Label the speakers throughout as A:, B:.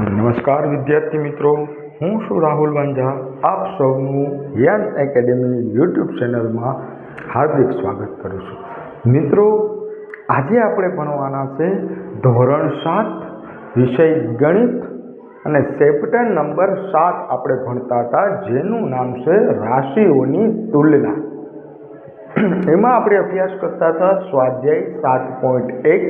A: નમસ્કાર વિદ્યાર્થી મિત્રો, હું છું રાહુલ વાંઝા. આપ સૌનું યંગ એકેડેમી યુટ્યુબ ચેનલમાં હાર્દિક સ્વાગત કરું છું. મિત્રો, આજે આપણે ભણવાના છે ધોરણ સાત, વિષય ગણિત અને ચેપ્ટર નંબર સાત આપણે ભણતા હતા, જેનું નામ છે રાશિઓની તુલના. એમાં આપણે અભ્યાસ કરતા હતા સ્વાધ્યાય સાત પોઈન્ટ એક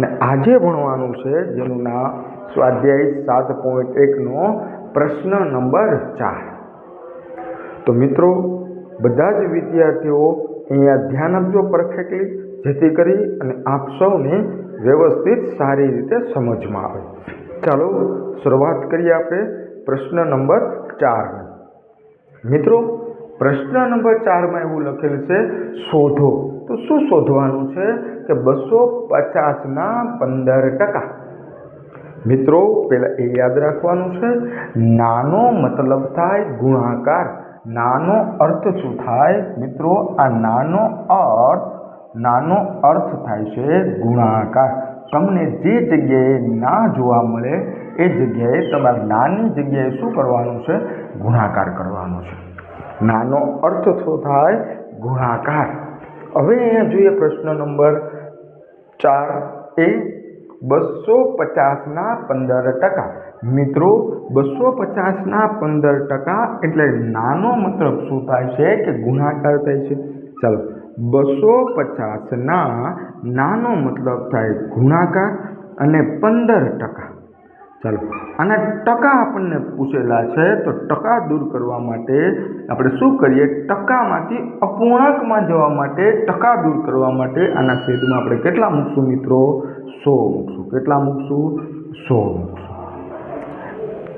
A: ને આજે ભણવાનું છે, જેનું નામ સ્વાધ્યાય સાત પોઈન્ટ એકનો પ્રશ્ન નંબર ચાર. તો મિત્રો, બધા જ વિદ્યાર્થીઓ અહીંયા ધ્યાન આપજો પરફેક્ટલી જેથી કરી અને આપ સૌને વ્યવસ્થિત સારી રીતે સમજમાં આવે. ચાલો, શરૂઆત કરીએ આપણે પ્રશ્ન નંબર ચારની મિત્રો, પ્રશ્ન નંબર ચારમાં એવું લખેલું છે, શોધો. તો શું શોધવાનું છે? કે બસો પચાસના પંદર ટકા. મિત્રો, પહેલાં એ યાદ રાખવાનું છે, નાનો મતલબ થાય ગુણાકાર, નાનો અર્થ શું થાય? મિત્રો, આ નાનો અર્થ નાનો અર્થ થાય છે ગુણાકાર. તમને જે જગ્યાએ ના જોવા મળે, એ જગ્યાએ તમારે નાની જગ્યાએ શું કરવાનું છે? ગુણાકાર કરવાનો છે. નાનો અર્થ શું થાય ગુણાકાર. હવે અહીંયા જોઈએ પ્રશ્ન નંબર ચાર એ બસો પચાસના પંદર ટકા. મિત્રો, બસો પચાસના પંદર ટકા એટલે નાનો મતલબ શું થાય છે કે ગુણાકાર થાય છે? ચાલો, બસો પચાસના નાનો મતલબ થાય ગુણાકાર અને પંદર ટકા. ચાલો, આના ટકા આપણને પૂછેલા છે, તો ટકા દૂર કરવા માટે આપણે શું કરીએ? ટકામાંથી અપૂર્ણાંકમાં જવા માટે, ટકા દૂર કરવા માટે આના છેદમાં આપણે કેટલા મૂકશું મિત્રો? સો મૂકશું. કેટલા મૂકશું? સો મૂકશું.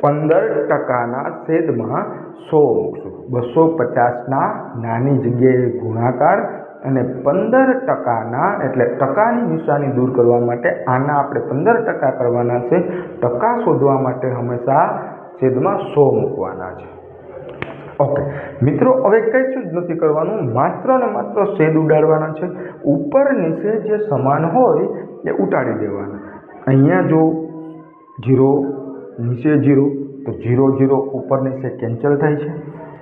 A: પંદર ટકાના છેદમાં સો મૂકશું. બસો પચાસના નાની જગ્યાએ ગુણાકાર અને પંદર ટકાના, એટલે ટકાની નિશાની દૂર કરવા માટે આના આપણે પંદર ટકા કરવાના છે. ટકા શોધવા માટે હંમેશા છેદમાં સો મૂકવાના છે. ઓકે. મિત્રો, હવે કશું જ નથી કરવાનું. માત્ર ને માત્ર છેદ ઉડાડવાના છે. ઉપર નીચે જે સમાન હોય એ ઉટાડી દેવાના. અહીંયા જો જીરો, નીચે જીરો, તો જીરો જીરો ઉપર નીચે કેન્સલ થાય છે.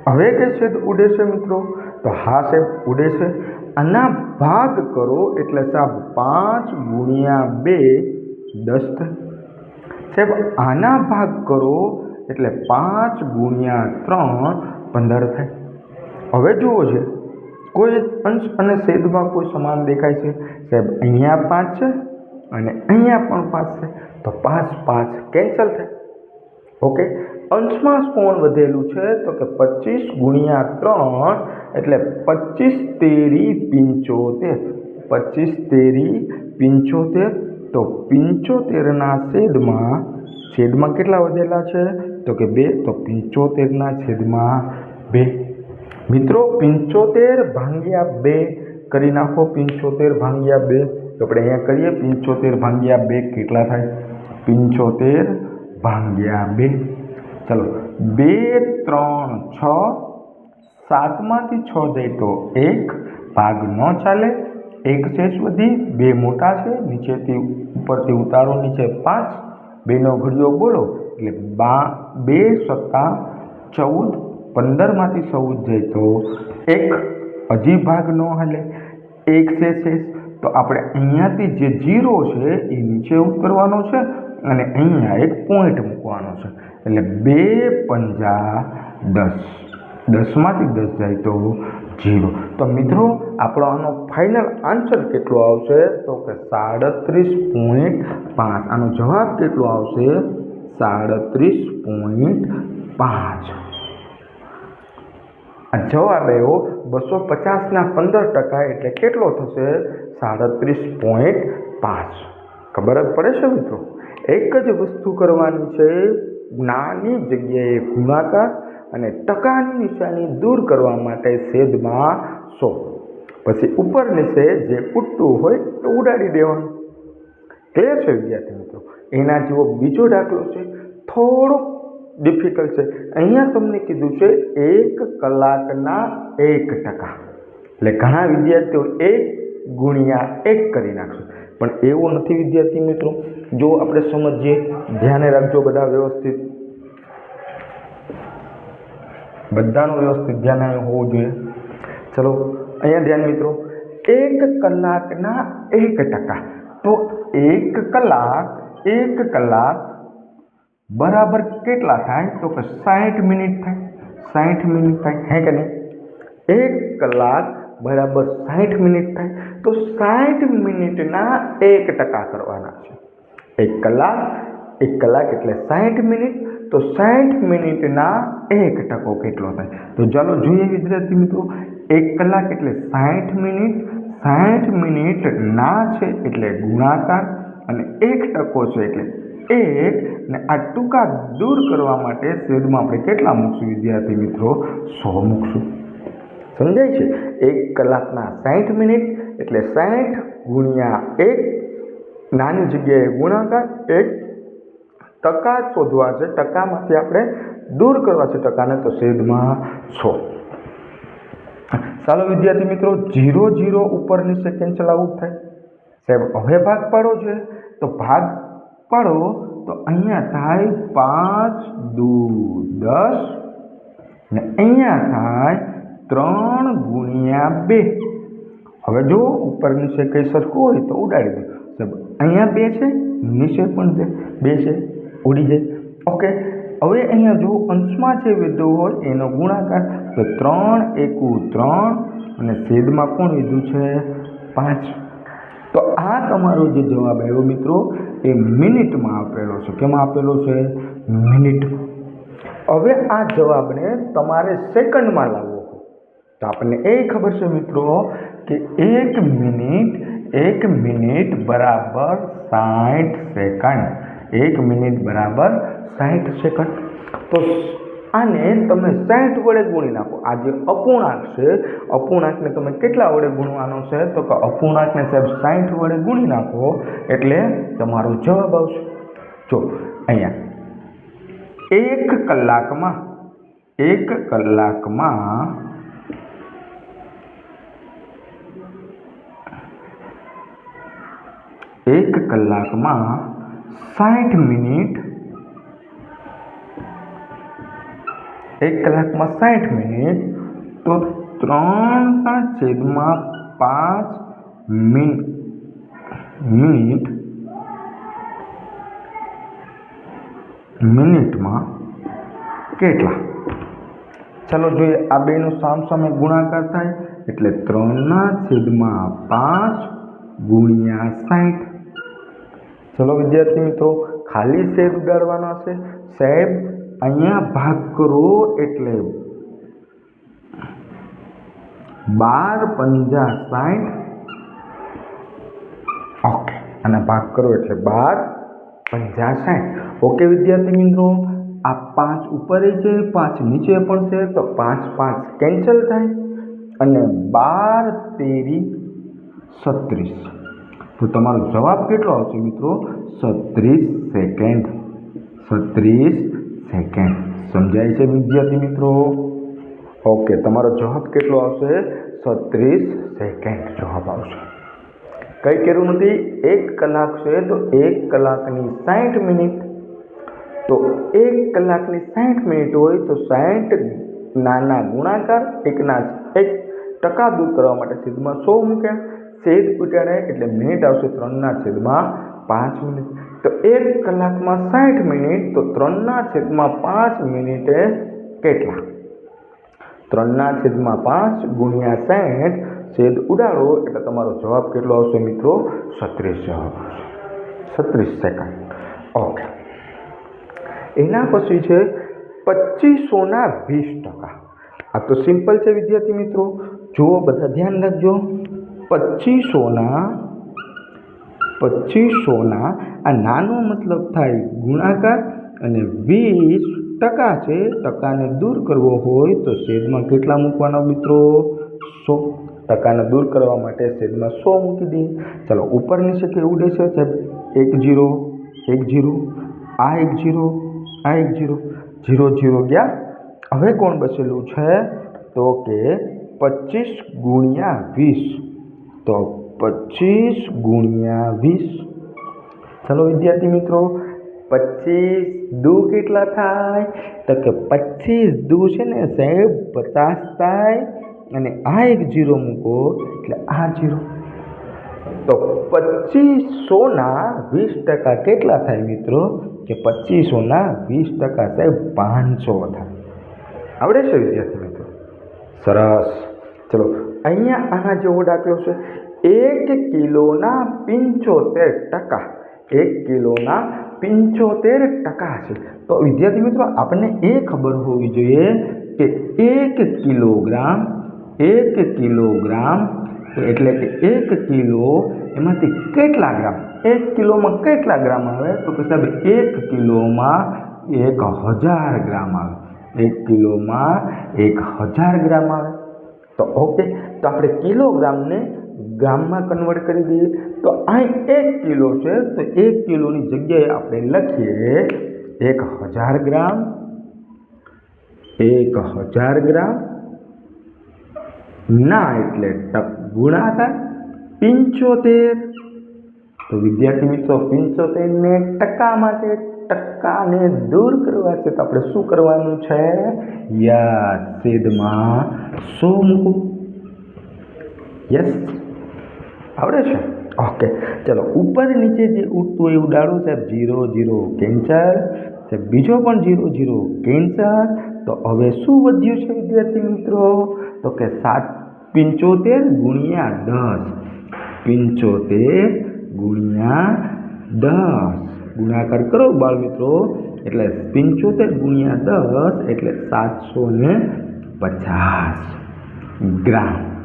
A: હવે કે છેદ ઉડે છે મિત્રો? તો હા સાહેબ ઉડે છે આના ભાગ કરો એટલે સાહેબ પાંચ ગુણ્યા બે દસ સાહેબ, આના ભાગ કરો એટલે પાંચ ગુણ્યા ત્રણ પંદર થાય. હવે જુઓ છે કોઈ અંશ અને છેદમાં કોઈ સમાન દેખાય છે? સાહેબ, અહીંયા પાંચ છે અને અહીંયા પણ પાંચ છે. તો પાંચ પાંચ કેન્સલ થાય. ઓકે? અંશમાં કોણ વધેલું છે? તો કે પચીસ ગુણ્યા ત્રણ એટલે પચીસ તેરી પંચોતેર. પચીસ તેરી પંચોતેર. તો પંચોતેરના છેદમાં છેદમાં કેટલા વધેલા છે? તો કે બે. તો પંચોતેરના છેદમાં બે. મિત્રો, પંચોતેર ભાંગ્યા બે કરી નાખો, પંચોતેર ભાંગ્યા બે. તો આપણે અહીંયા કરીએ, પંચોતેર ભાંગ્યા બે કેટલા થાય? પંચોતેર ભાંગ્યા બે. ચલો, બે, ત્રણ, છ, સાતમાંથી છ જાય તો એક. ભાગ ન ચાલે, એક શેષ વધી, બે મોટા છે, નીચેથી ઉપરથી ઉતારો, નીચે પાંચ. બેનો ઘડિયો બોલો, એટલે બા, બે સત્તા ચૌદ. પંદરમાંથી ચૌદ જાય તો એક હજી ભાગ ન હાલે, એક શેષ. તો આપણે અહીંયાથી જે જીરો છે એ નીચે ઉતરવાનો છે અને અહીંયા એક પોઈન્ટ મૂકવાનો છે. એટલે બે પંજા દસ. દસમાંથી દસ જાય તો જીરો. તો મિત્રો, આપણો આનો ફાઇનલ આન્સર કેટલો આવશે? તો કે સાડત્રીસ પોઈન્ટ પાંચ. આનો જવાબ કેટલો આવશે? સાડત્રીસ પોઈન્ટ પાંચ. જવાબ આવ્યો, બસો પચાસના પંદર ટકા એટલે કેટલો થશે? સાડત્રીસ પોઈન્ટ પાંચ. ખબર જ પડે છે મિત્રો. એક જ વસ્તુ કરવાની છે, નાની જગ્યાએ ગુણાકાર અને ટકાની નિશાની દૂર કરવા માટે છેદમાં સો. પછી ઉપર નીચે જે ઉડતું હોય તો ઉડાડી દેવાનું. ક્લિયર છે વિદ્યાર્થી મિત્રો? એના જેવો બીજો દાખલો છે, થોડોક ડિફિકલ્ટ છે. અહીંયા તમને કીધું છે એક કલાકના એક ટકા. એટલે ઘણા વિદ્યાર્થીઓ એક ગુણ્યા એક કરી નાખશે. પણ એવો નથી વિદ્યાર્થી મિત્રો. જો આપણે સમજીએ, ધ્યાને રાખજો બધા વ્યવસ્થિત. બધાનું વ્યવસ્થિત ધ્યાન હોવું જોઈએ. ચલો, અહીંયા ધ્યાન મિત્રો. એક કલાકના એક ટકા. તો એક કલાક એક કલાક બરાબર કેટલા થાય? તો કે સાઠ મિનિટ થાય. સાઠ મિનિટ થાય. હે કે નહીં? એક કલાક બરાબર સાઠ મિનિટ થાય. તો સાઠ મિનિટના એક ટકા કરવાના છે. એક કલાક એક કલાક એટલે સાઠ મિનિટ. તો સાઠ મિનિટના એક ટકો કેટલો થાય? તો ચાલો જોઈએ વિદ્યાર્થી મિત્રો. એક કલાક એટલે સાઠ મિનિટ. સાઠ મિનિટ ના છે એટલે ગુણાકાર. અને એક ટકો છે એટલે એક ને આ ટૂંકા દૂર કરવા માટે છેદમાં આપણે કેટલા મૂકશું વિદ્યાર્થી મિત્રો? સો મૂકશું. સમજાય છે? એક કલાકના સાઠ મિનિટ એટલે સાઠ ગુણ્યા એક, નાની જગ્યાએ ગુણાકાર, એક ટકા શોધવા છે. ટકામાંથી આપણે દૂર કરવા છે ટકાને તો છેદમાં સો. ચાલો વિદ્યાર્થી મિત્રો, ઝીરો જીરો ઉપરની સેકન્ડ ચલાવવું થાય. સાહેબ, હવે ભાગ પાડો છે તો ભાગ પાડો તો અહીંયા થાય પાંચ, દુ, દસ, ને અહીંયા થાય ત્રણ ગુણ્યા બે. હવે જો ઉપર નીચે કંઈ સરખું હોય તો ઉડાડી દો. અહીંયા બે છે, નીચે પણ છે, બે છે, ઉડી જાય. ઓકે હવે અહીંયા જો અંશમાં જે વિધો હોય એનો ગુણાકાર, તો ત્રણ એકુ ત્રણ, અને છેદમાં કોણ વિધું છે? પાંચ. તો આ તમારો જે જવાબ આવ્યો મિત્રો, એ મિનિટમાં આપેલો છે. કેમાં આપેલો છે? મિનિટમાં હવે આ જવાબને તમારે સેકન્ડમાં લાવવો તો આપણને એ ખબર છે મિત્રો કે એક મિનિટ એક મિનિટ બરાબર સાઠ સેકન્ડ. એક મિનિટ બરાબર સાઠ સેકન્ડ. તો આને તમે સાઠ વડે ગુણી નાખો. આ જે અપૂર્ણાંક છે, અપૂર્ણાંકને તમે કેટલા વડે ગુણવાનો છે? તો કે અપૂર્ણાંકને સાહેબ સાઠ વડે ગુણી નાખો એટલે તમારો જવાબ આવશે. જો, અહીંયા. એક કલાકમાં એક કલાકમાં એક કલાકમાં સાઠ મિનિટ એક કલાકમાં સાઠ મિનિટ, તો ત્રણના છેદમાં પાંચ મિનિટ, મિનિટમાં કેટલા? ચાલો જોઈએ, આ બેનો સામસામે ગુણાકાર થાય, એટલે ત્રણના છેદમાં પાંચ ગુણ્યા સાઠ. ચલો વિદ્યાર્થી મિત્રો, ખાલી સેબ ઉગાડવાનો છે. સાહેબ અહીંયા ભાગ કરો એટલે બાર, પંજા સાઠ ઓકે, અને ભાગ કરો એટલે બાર, પંજા સાઠ ઓકે, વિદ્યાર્થી મિત્રો, આ પાંચ ઉપર છે પાંચ નીચે પણ છે, તો પાંચ પાંચ કેન્સલ થાય. અને બાર, તેરી, છત્રીસ. તો તમારો જવાબ કેટલો આવશે મિત્રો? છત્રીસ સેકન્ડ છત્રીસ સેકન્ડ સમજાય છે વિદ્યાર્થી મિત્રો? ઓકે, તમારો જવાબ કેટલો આવશે? છત્રીસ સેકન્ડ જવાબ આવશે. કંઈ કર્યું નથી? એક કલાક છે તો એક કલાકની સાઠ મિનિટ. તો એક કલાકની સાઠ મિનિટ હોય તો સાઠ નાના ગુણાકાર એકના એક ટકા દૂર કરવા માટે છેદમાં સો મૂક્યા. છેદ ઉટાડે એટલે મિનિટ આવશે ત્રણના છેદમાં પાંચ મિનિટ. તો એક કલાકમાં સાઠ મિનિટ, તો ત્રણના છેદમાં પાંચ મિનિટે કેટલા? ત્રણના છેદમાં પાંચ ગુણ્યા સાઠ, છેદ ઉડાડો એટલે તમારો જવાબ કેટલો આવશે મિત્રો? છત્રીસ જવાબ છત્રીસ સેકન્ડ. ઓકે. એના પછી છે પચીસોના વીસ ટકા. આ તો સિમ્પલ છે વિદ્યાર્થી મિત્રો. જુઓ, બધા ધ્યાન રાખજો. પચીસોના પચીસોના આ નાનો મતલબ થાય ગુણાકાર અને વીસ ટકા છે, ટકાને દૂર કરવો હોય તો શેદમાં કેટલા મૂકવાના મિત્રો? સો. ટકાને દૂર કરવા માટે શેદમાં સો મૂકી દઈએ ચાલો, ઉપર નીચે કેવું દેશે સાહેબ? એક જીરો એક જીરો, આ એક જીરો, આ એક જીરો. જીરો જીરો ગયા. હવે કોણ બચેલું છે? તો કે પચીસ ગુણ્યા વીસ. તો પચીસ ગુણ્યા વીસ. ચાલો વિદ્યાર્થી મિત્રો, પચીસ દુ કેટલા થાય? તો કે પચીસ દુ છે ને સાહેબ પચાસ થાય અને આ એક જીરો મૂકો એટલે આ જીરો. તો પચીસોના વીસ ટકા કેટલા થાય મિત્રો? કે પચીસોના વીસ ટકા સાહેબ પાંચસો થાય. આવડે છે વિદ્યાર્થી મિત્રો? સરસ. ચલો, અહીંયા આના જેવો દાખલો છે. એક કિલોના પંચોતેર ટકા. એક કિલોના પંચોતેર ટકા છે. તો વિદ્યાર્થી મિત્રો, આપણને એ ખબર હોવી જોઈએ કે એક કિલોગ્રામ એક કિલોગ્રામ એટલે કે એક કિલો એમાંથી કેટલા ગ્રામ? એક કિલોમાં કેટલા ગ્રામ આવે? તો કે સાહેબ, એક કિલોમાં એક હજાર ગ્રામ આવે. એક કિલોમાં એક હજાર ગ્રામ આવે. તો ઓકે, તો આપણે કિલોગ્રામને ગ્રામમાં કન્વર્ટ કરી દઈએ તો અહીં એક કિલો છે તો એક કિલોની જગ્યાએ આપણે લખીએ એક હજાર ગ્રામ, એક હજાર ગ્રામ. ના એટલે ટક ગુણાકાર પંચોતેર. તો વિદ્યાર્થી મિત્રો, પંચોતેરને ટકામાં છે, ટકાને દૂર કરવા છે. તો આપણે શું કરવાનું છે? યા છેદમાં સો મૂકવું? યસ. આવડે છે? ઓકે. ચલો, ઉપર નીચે જે ઉઠતું એવું ડાળું સાહેબ. Zero zero, cancer. સાહેબ, બીજો પણ જીરો જીરો, કેન્સર. તો હવે શું વધ્યું છે, વિદ્યાર્થી મિત્રો? તો કે સાત પંચોતેર ગુણ્યા દસ. પંચોતેર ગુણ્યા દસ. ગુણાકાર કરો બાળ મિત્રો. એટલે પંચોતેર ગુણ્યા દસ એટલે સાતસો ને પચાસ ગ્રામ.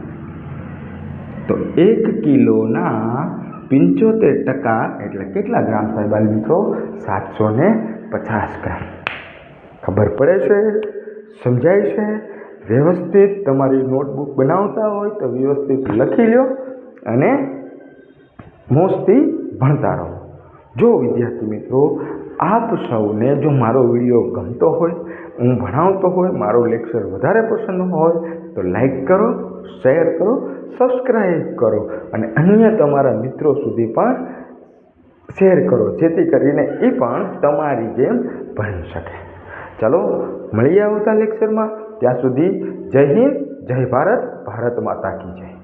A: તો એક કિલોના પંચોતેર ટકા એટલે કેટલા ગ્રામ સાહેબ મિત્રો? સાતસો ને પચાસ ગ્રામ. ખબર પડે છે? સમજાય છે? વ્યવસ્થિત તમારી નોટબુક બનાવતા હોય તો વ્યવસ્થિત લખી લો અને મોસ્ટથી ભણતા રહો. જો વિદ્યાર્થી મિત્રો, આપ સૌને જો મારો વીડિયો ગમતો હોય હું ભણાવતો હોય, મારો લેક્ચર વધારે પસંદ હોય, તો લાઈક કરો શેર કરો સબસ્ક્રાઈબ કરો અને અન્ય તમારા મિત્રો સુધી પણ શેર કરો, જેથી કરીને એ પણ તમારી જેમ ભણી શકે. ચાલો, મળીએ આવતા લેક્ચરમાં ત્યાં સુધી જય હિન્દ, જય ભારત ભારત માતા કી જય.